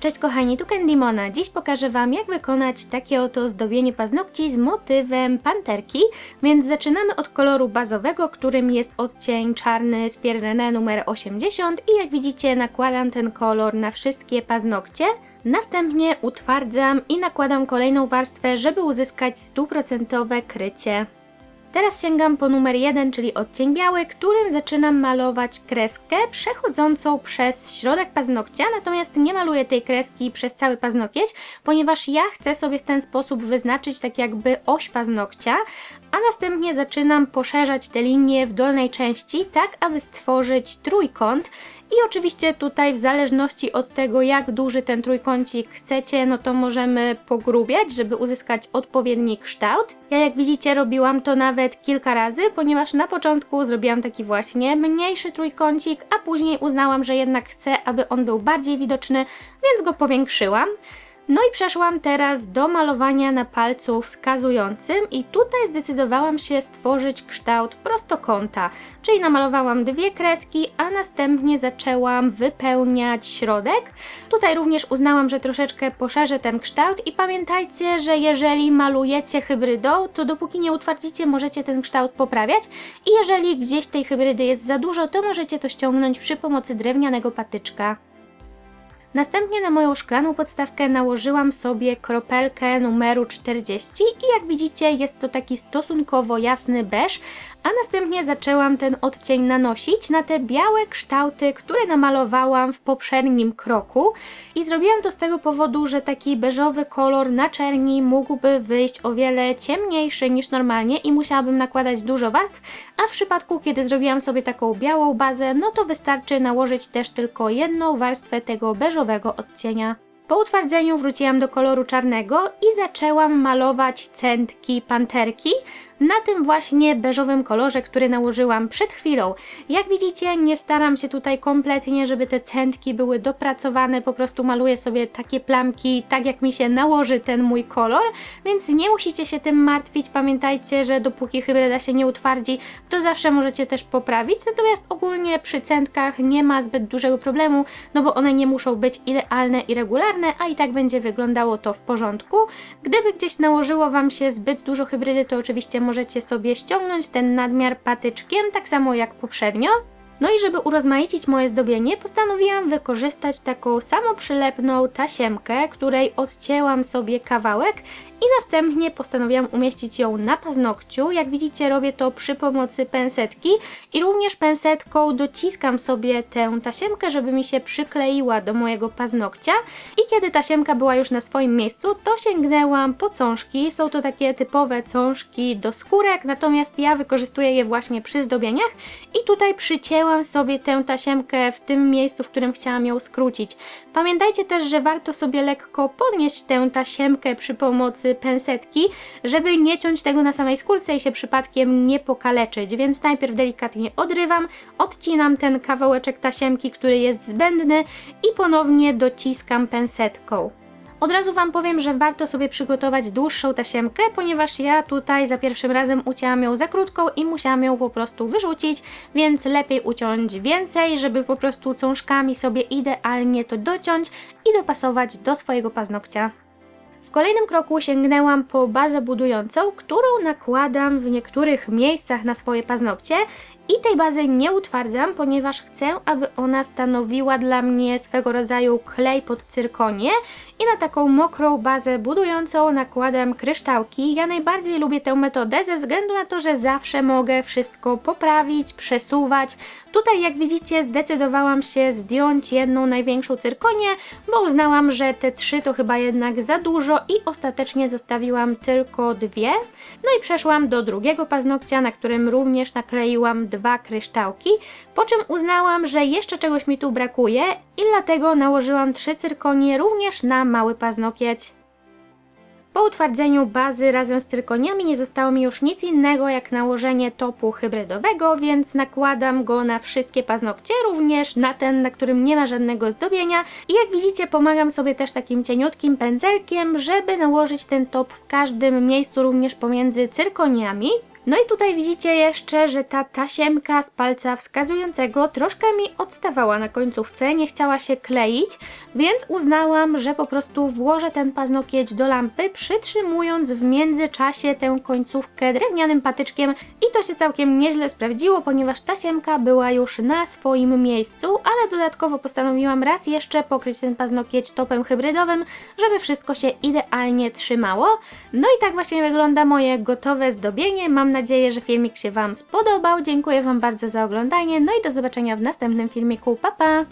Cześć kochani, tu Candymona. Dziś pokażę Wam jak wykonać takie oto zdobienie paznokci z motywem panterki, więc zaczynamy od koloru bazowego, którym jest odcień czarny z Pierre René numer 80 i jak widzicie nakładam ten kolor na wszystkie paznokcie. Następnie utwardzam i nakładam kolejną warstwę, żeby uzyskać stuprocentowe krycie. Teraz sięgam po numer 1, czyli odcień biały, którym zaczynam malować kreskę przechodzącą przez środek paznokcia, natomiast nie maluję tej kreski przez cały paznokieć, ponieważ ja chcę sobie w ten sposób wyznaczyć tak jakby oś paznokcia, a następnie zaczynam poszerzać te linie w dolnej części, tak aby stworzyć trójkąt. I oczywiście tutaj w zależności od tego jak duży ten trójkącik chcecie, no to możemy pogrubiać, żeby uzyskać odpowiedni kształt. Ja jak widzicie robiłam to nawet kilka razy, ponieważ na początku zrobiłam taki właśnie mniejszy trójkącik, a później uznałam, że jednak chcę, aby on był bardziej widoczny, więc go powiększyłam. No i przeszłam teraz do malowania na palcu wskazującym i tutaj zdecydowałam się stworzyć kształt prostokąta, czyli namalowałam dwie kreski, a następnie zaczęłam wypełniać środek. Tutaj również uznałam, że troszeczkę poszerzę ten kształt i pamiętajcie, że jeżeli malujecie hybrydą, to dopóki nie utwardzicie, możecie ten kształt poprawiać i jeżeli gdzieś tej hybrydy jest za dużo, to możecie to ściągnąć przy pomocy drewnianego patyczka. Następnie na moją szklaną podstawkę nałożyłam sobie kropelkę numeru 40 i jak widzicie jest to taki stosunkowo jasny beż, a następnie zaczęłam ten odcień nanosić na te białe kształty, które namalowałam w poprzednim kroku. I zrobiłam to z tego powodu, że taki beżowy kolor na czerni mógłby wyjść o wiele ciemniejszy niż normalnie i musiałabym nakładać dużo warstw, a w przypadku kiedy zrobiłam sobie taką białą bazę, no to wystarczy nałożyć też tylko jedną warstwę tego beżowego odcienia. Po utwardzeniu wróciłam do koloru czarnego i zaczęłam malować centki panterki na tym właśnie beżowym kolorze, który nałożyłam przed chwilą. Jak widzicie, nie staram się tutaj kompletnie, żeby te centki były dopracowane, po prostu maluję sobie takie plamki, tak jak mi się nałoży ten mój kolor, więc nie musicie się tym martwić. Pamiętajcie, że dopóki hybryda się nie utwardzi, to zawsze możecie też poprawić, natomiast ogólnie przy centkach nie ma zbyt dużego problemu, no bo one nie muszą być idealne i regularne, a i tak będzie wyglądało to w porządku. Gdyby gdzieś nałożyło Wam się zbyt dużo hybrydy, to oczywiście możecie sobie ściągnąć ten nadmiar patyczkiem, tak samo jak poprzednio. No i żeby urozmaicić moje zdobienie, postanowiłam wykorzystać taką samoprzylepną tasiemkę, której odcięłam sobie kawałek i następnie postanowiłam umieścić ją na paznokciu. Jak widzicie robię to przy pomocy pensetki i również pensetką dociskam sobie tę tasiemkę, żeby mi się przykleiła do mojego paznokcia i kiedy tasiemka była już na swoim miejscu, to sięgnęłam po cążki. Są to takie typowe cążki do skórek, natomiast ja wykorzystuję je właśnie przy zdobieniach i tutaj przycięłam sobie tę tasiemkę w tym miejscu, w którym chciałam ją skrócić. Pamiętajcie też, że warto sobie lekko podnieść tę tasiemkę przy pomocy pensetki, żeby nie ciąć tego na samej skórce i się przypadkiem nie pokaleczyć, więc najpierw delikatnie odrywam, odcinam ten kawałeczek tasiemki, który jest zbędny i ponownie dociskam pensetką. Od razu Wam powiem, że warto sobie przygotować dłuższą tasiemkę, ponieważ ja tutaj za pierwszym razem ucięłam ją za krótką i musiałam ją po prostu wyrzucić, więc lepiej uciąć więcej, żeby po prostu cążkami sobie idealnie to dociąć i dopasować do swojego paznokcia. W kolejnym kroku sięgnęłam po bazę budującą, którą nakładam w niektórych miejscach na swoje paznokcie i tej bazy nie utwardzam, ponieważ chcę, aby ona stanowiła dla mnie swego rodzaju klej pod cyrkonię i na taką mokrą bazę budującą nakładam kryształki. Ja najbardziej lubię tę metodę ze względu na to, że zawsze mogę wszystko poprawić, przesuwać. Tutaj jak widzicie zdecydowałam się zdjąć jedną największą cyrkonię, bo uznałam, że te trzy to chyba jednak za dużo i ostatecznie zostawiłam tylko dwie. No i przeszłam do drugiego paznokcia, na którym również nakleiłam dwa kryształki, po czym uznałam, że jeszcze czegoś mi tu brakuje i dlatego nałożyłam trzy cyrkonie również na mały paznokieć. Po utwardzeniu bazy razem z cyrkoniami nie zostało mi już nic innego jak nałożenie topu hybrydowego, więc nakładam go na wszystkie paznokcie, również na ten, na którym nie ma żadnego zdobienia. I jak widzicie pomagam sobie też takim cieniutkim pędzelkiem, żeby nałożyć ten top w każdym miejscu, również pomiędzy cyrkoniami. No i tutaj widzicie jeszcze, że ta tasiemka z palca wskazującego troszkę mi odstawała na końcówce, nie chciała się kleić, więc uznałam, że po prostu włożę ten paznokieć do lampy, przytrzymując w międzyczasie tę końcówkę drewnianym patyczkiem i to się całkiem nieźle sprawdziło, ponieważ tasiemka była już na swoim miejscu, ale dodatkowo postanowiłam raz jeszcze pokryć ten paznokieć topem hybrydowym, żeby wszystko się idealnie trzymało. No i tak właśnie wygląda moje gotowe zdobienie. Mam nadzieję, że filmik się Wam spodobał. Dziękuję Wam bardzo za oglądanie, no i do zobaczenia w następnym filmiku. Pa, pa!